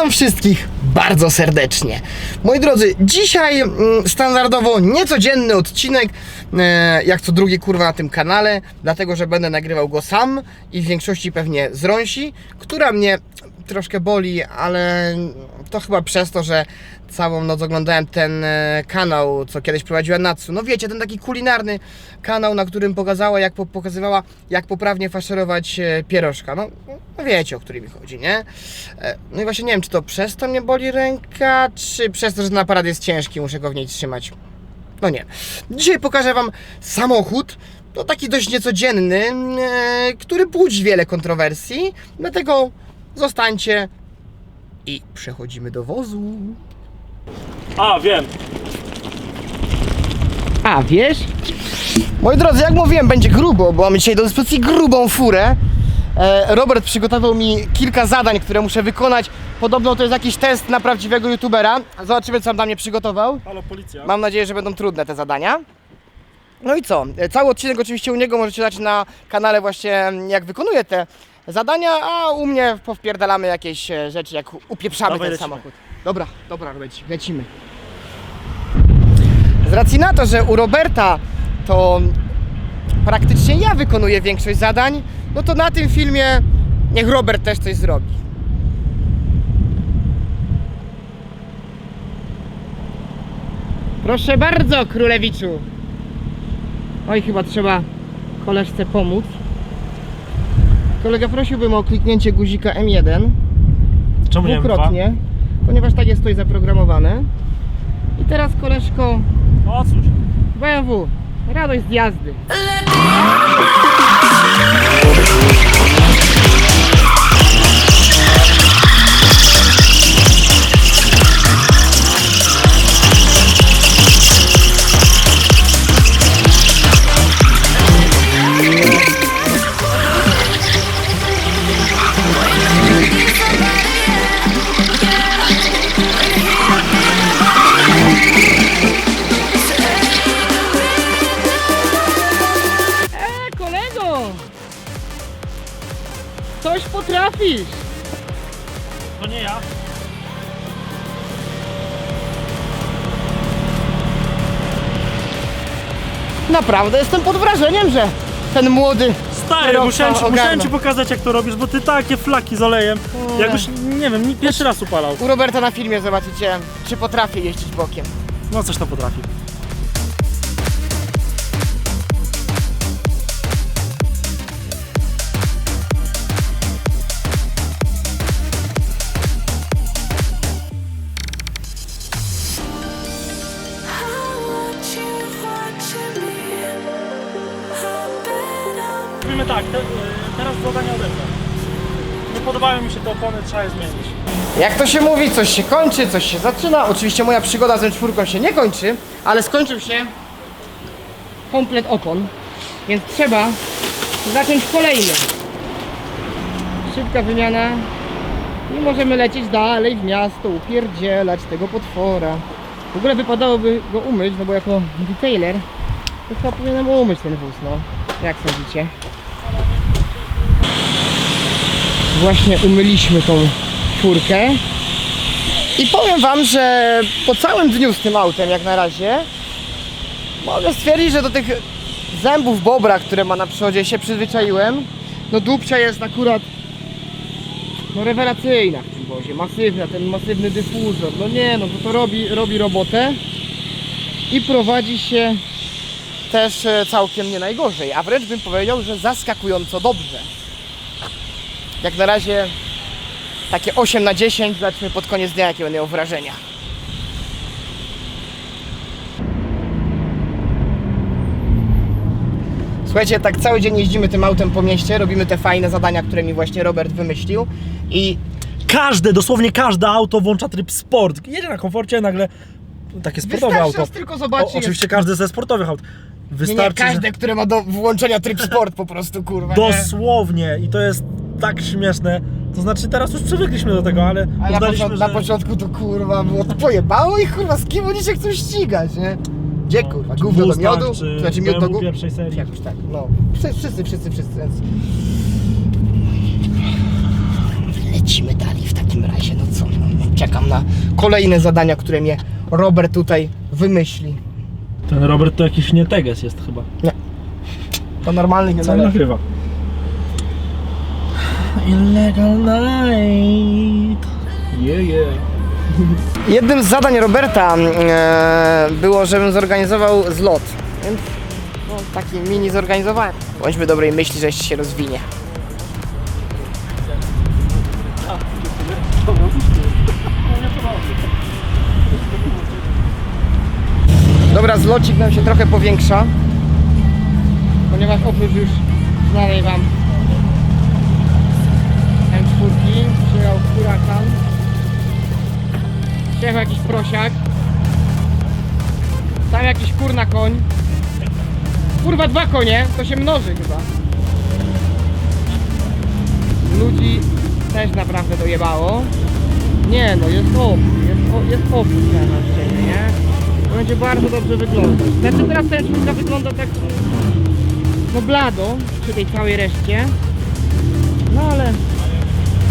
Witam wszystkich bardzo serdecznie. Moi drodzy, dzisiaj mm, standardowo niecodzienny odcinek, e, jak co drugi kurwa na tym kanale, dlatego że będę nagrywał go sam i w większości pewnie z rąsi, która mnie troszkę boli, ale to chyba przez to, że całą noc oglądałem ten e, kanał, co kiedyś prowadziła Natsu. No wiecie, ten taki kulinarny kanał, na którym pokazała, jak po, pokazywała, jak poprawnie faszerować e, pierożka. No, no wiecie, o który mi chodzi, nie? E, No i właśnie nie wiem, czy to przez to mnie boli ręka, czy przez to, że ten aparat jest ciężki, muszę go w niej trzymać. No nie. Dzisiaj pokażę Wam samochód, to taki dość niecodzienny, który budzi wiele kontrowersji, dlatego zostańcie i przechodzimy do wozu. A, wiem. A, wiesz? Moi drodzy, jak mówiłem, będzie grubo, bo mamy dzisiaj do dyspozycji grubą furę. E, Robert przygotował mi kilka zadań, które muszę wykonać. Podobno to jest jakiś test na prawdziwego youtubera. Zobaczymy, co on dla mnie przygotował. Halo, policja. Mam nadzieję, że będą trudne te zadania. No i co? E, Cały odcinek oczywiście u niego możecie dać na kanale właśnie jak wykonuje te zadania, a u mnie powpierdalamy jakieś e, rzeczy, jak upieprzamy Dawaj, ten lecimy. samochód. Dobra, dobra, leci- lecimy. Z racji na to, że u Roberta to praktycznie ja wykonuję większość zadań, no to na tym filmie niech Robert też coś zrobi. Proszę bardzo, królewiczu. Oj, chyba trzeba koleżce pomóc. Kolega prosiłbym o kliknięcie guzika M1 Czemu nie dwukrotnie, ponieważ tak jest to zaprogramowane. I teraz koleżko? O cóż. BMW, radość z jazdy. E, potrafisz! To nie ja. Naprawdę jestem pod wrażeniem, że ten młody Stary, kierowca musiałem ci, ogarnął. musiałem ci pokazać jak to robisz, bo ty takie flaki z olejem. Jak już, nie wiem, pierwszy raz upalał. U Roberta na filmie zobaczycie, czy potrafię jeździć bokiem. No coś tam potrafi. Teraz zadania ode mnie. Nie podobają mi się te opony, trzeba je zmienić. Jak to się mówi, coś się kończy, coś się zaczyna. Oczywiście moja przygoda z M4 się nie kończy, ale skończył się komplet opon, więc trzeba zacząć kolejny. Szybka wymiana i możemy lecieć dalej w miasto, upierdzielać tego potwora. W ogóle wypadałoby go umyć, no bo jako detailer to chyba powinienem umyć ten wóz, no. Jak sądzicie? Właśnie umyliśmy tą czwórkę. I powiem wam, że po całym dniu z tym autem jak na razie mogę stwierdzić, że do tych zębów bobra, które ma na przodzie się przyzwyczaiłem. No dupcia jest akurat no rewelacyjna w tym wozie, masywna, ten masywny dyfuzor. No nie no, to, to robi, robi robotę i prowadzi się też e, całkiem nie najgorzej, a wręcz bym powiedział, że zaskakująco dobrze. Jak na razie takie 8 na 10, zobaczmy pod koniec dnia jakie będę miał wrażenia. Słuchajcie, tak cały dzień jeździmy tym autem po mieście, robimy te fajne zadania, które mi właśnie Robert wymyślił i Każde, dosłownie każde auto włącza tryb sport. Jedzie na komforcie, nagle takie sportowe wystarczy auto. raz tylko zobaczyć. O, oczywiście każde ze sportowych aut. nie, nie, Wystarczy, każde, które ma do włączenia tryb sport po prostu, kurwa. że nie? dosłownie i to jest tak śmieszne. To znaczy teraz już przywykliśmy do tego, ale A na, uznaliśmy, na że... początku to kurwa było to pojebało i kurwa z kim oni się chcą ścigać, nie? Gdzie kurwa? czy Gówno do Mustang, miodu? czy Znaczy miód do BMW gó- pierwszej serii. Jakoś tak, no. Wszyscy, wszyscy, wszyscy, wszyscy. Więc... Lecimy dalej w takim razie, no co? No. na kolejne zadania, które mnie Robert tutaj wymyśli. Ten Robert to jakiś nie teges jest chyba. To normalny nie Co on nagrywa? Illegal night. Yeah, yeah. Jednym z zadań Roberta e, było, żebym zorganizował zlot. Więc no, taki mini zorganizowałem. Bądźmy dobrej myśli, że jeszcze się rozwinie. Dobra, zlocik nam się trochę powiększa. Ponieważ oprócz już znanej wam M4 przyjechał hurakan. Przyjechał jakiś prosiak. Tam jakiś kurna koń. Kurwa dwa konie, to się mnoży chyba. Ludzi też naprawdę dojebało. Nie no, jest opór, jest, o- jest na szczęście, nie? To będzie bardzo dobrze wyglądać. Znaczy teraz ten czwórka wygląda tak no blado przy tej całej reszcie. No ale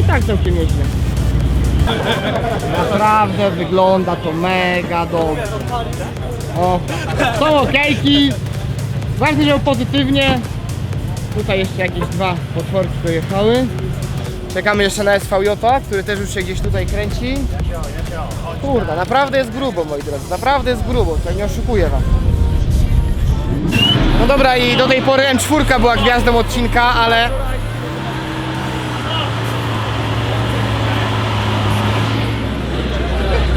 i tak całkiem nieźle. Naprawdę wygląda to mega dobrze. O, są okejki. Ważne, że pozytywnie. Tutaj jeszcze jakieś dwa potworki dojechały. Czekamy jeszcze na SVJ, który też już się gdzieś tutaj kręci. Kurde, naprawdę jest grubo moi drodzy, naprawdę jest grubo, tutaj nie oszukuję wam. No dobra i do tej pory M4 była gwiazdą odcinka, ale Za chwilę?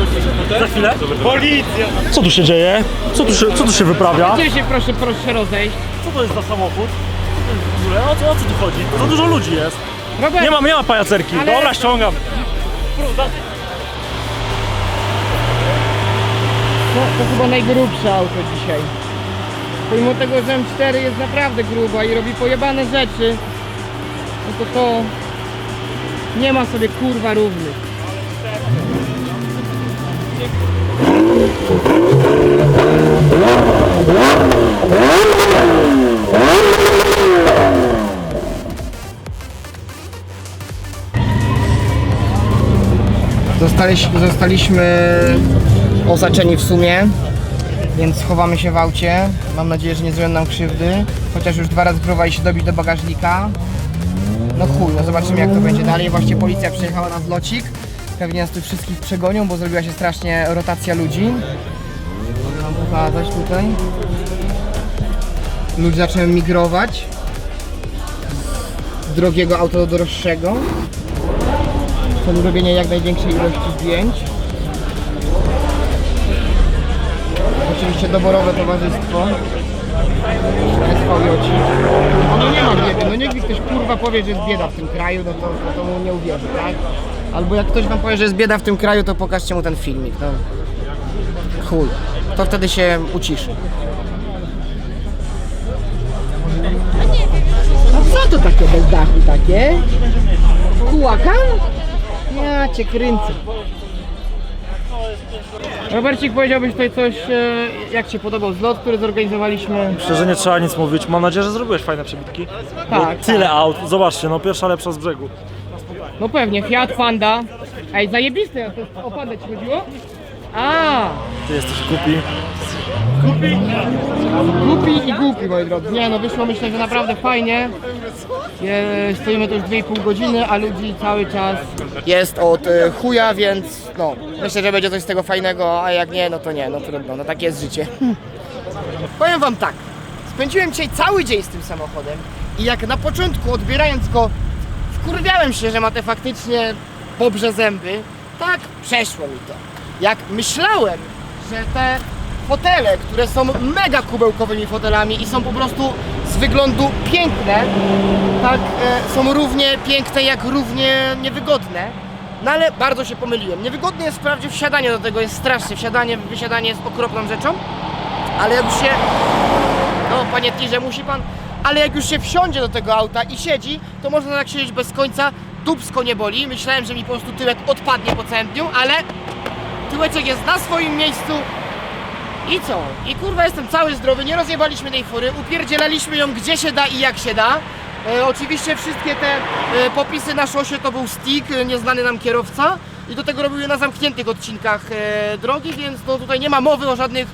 Policja! Co tu się dzieje? Co tu się, co tu się wyprawia? gdzie się proszę, proszę rozejść. Co to jest za samochód? Co to jest w ogóle? O co, o co tu chodzi? Za dużo ludzi jest. Robert, Nie ma, nie ma pajacerki. Ale- Dobra, ściągam. No, to chyba najgrubsze auto dzisiaj. Pomimo tego, że M4 jest naprawdę gruba i robi pojebane rzeczy, no to to nie ma sobie kurwa równych. Zostaliśmy, zostaliśmy osaczeni w sumie, więc schowamy się w aucie. Mam nadzieję, że nie zrobią nam krzywdy. Chociaż już dwa razy próbowali się dobić do bagażnika. No chuj, no zobaczymy jak to będzie dalej. Właśnie policja przyjechała na zlocik. Pewnie nas tu wszystkich przegonią, bo zrobiła się strasznie rotacja ludzi. Mogę wam pokazać tutaj. Ludzie zaczęły migrować z drogiego auta do droższego w celu robienia jak największej ilości zdjęć. Oczywiście doborowe towarzystwo. SVJ. No nie ma biedy, no niech mi ktoś kurwa powie, że jest bieda w tym kraju, no to, no to mu nie uwierzy, tak? Albo jak ktoś wam powie, że jest bieda w tym kraju, to pokażcie mu ten filmik, no. Chuj. To wtedy się uciszy. A co to takie bez dachu takie? Kułakan? Ja cię kręcę. Robercik, powiedziałbyś tutaj coś, e, jak Ci podobał zlot, który zorganizowaliśmy? Szczerze nie trzeba nic mówić. Mam nadzieję, że zrobiłeś fajne przebitki. Bo Tak, tyle aut. Zobaczcie, no pierwsza lepsza z brzegu. No pewnie, Fiat Panda. Ej, zajebiste, to o Pandę Ci chodziło? A, Ty jesteś głupi. głupi i głupi, moi drodzy. Nie no, wyszło myślę, że naprawdę fajnie. E, stoimy tu już 2,5 godziny, a ludzi cały czas jest od e, chuja, więc no, myślę, że będzie coś z tego fajnego, a jak nie, no to nie, no trudno, no takie jest życie. Powiem wam tak, spędziłem dzisiaj cały dzień z tym samochodem i jak na początku odbierając go wkurwiałem się, że ma te faktycznie pobrze zęby, tak przeszło mi to. Jak myślałem, że te fotele, które są mega kubełkowymi fotelami i są po prostu z wyglądu piękne, tak e, są równie piękne jak równie niewygodne. No ale bardzo się pomyliłem. Niewygodne jest wprawdzie wsiadanie do tego, jest strasznie. Wsiadanie, wysiadanie jest okropną rzeczą, ale jak się no, panie Tirze, musi pan. Ale jak już się wsiądzie do tego auta i siedzi, to można tak siedzieć bez końca. Dubsko nie boli. Myślałem, że mi po prostu tyłek odpadnie po całym dniu, ale tyłeczek jest na swoim miejscu. I co? I kurwa jestem cały zdrowy, nie rozjebaliśmy tej fury, upierdzielaliśmy ją gdzie się da i jak się da. E, oczywiście wszystkie te e, popisy na szosie to był stick, e, nieznany nam kierowca. i do tego robił je na zamkniętych odcinkach e, drogi, więc no tutaj nie ma mowy o żadnych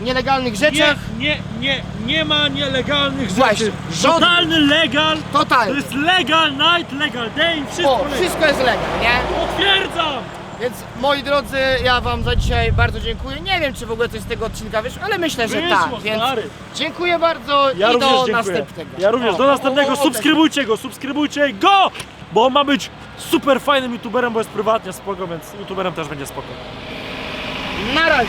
nielegalnych Nie, rzeczach. nie, nie, nie ma nielegalnych Właśnie, rzeczy. żadnych. Totalny legal. To Totalnie. jest legal night, legal day, wszystko O, legal. wszystko jest legal, nie? Potwierdzam! Więc moi drodzy, ja wam za dzisiaj bardzo dziękuję. Nie wiem, czy w ogóle coś z tego odcinka wyszło, ale myślę, że Wyszło, tak. Więc stary. dziękuję bardzo Ja i również do dziękuję. następnego. Ja również O, do następnego. o, o, Subskrybujcie go, subskrybujcie go! Bo on ma być super fajnym youtuberem, bo jest prywatnie spoko, więc youtuberem też będzie spoko. Na razie.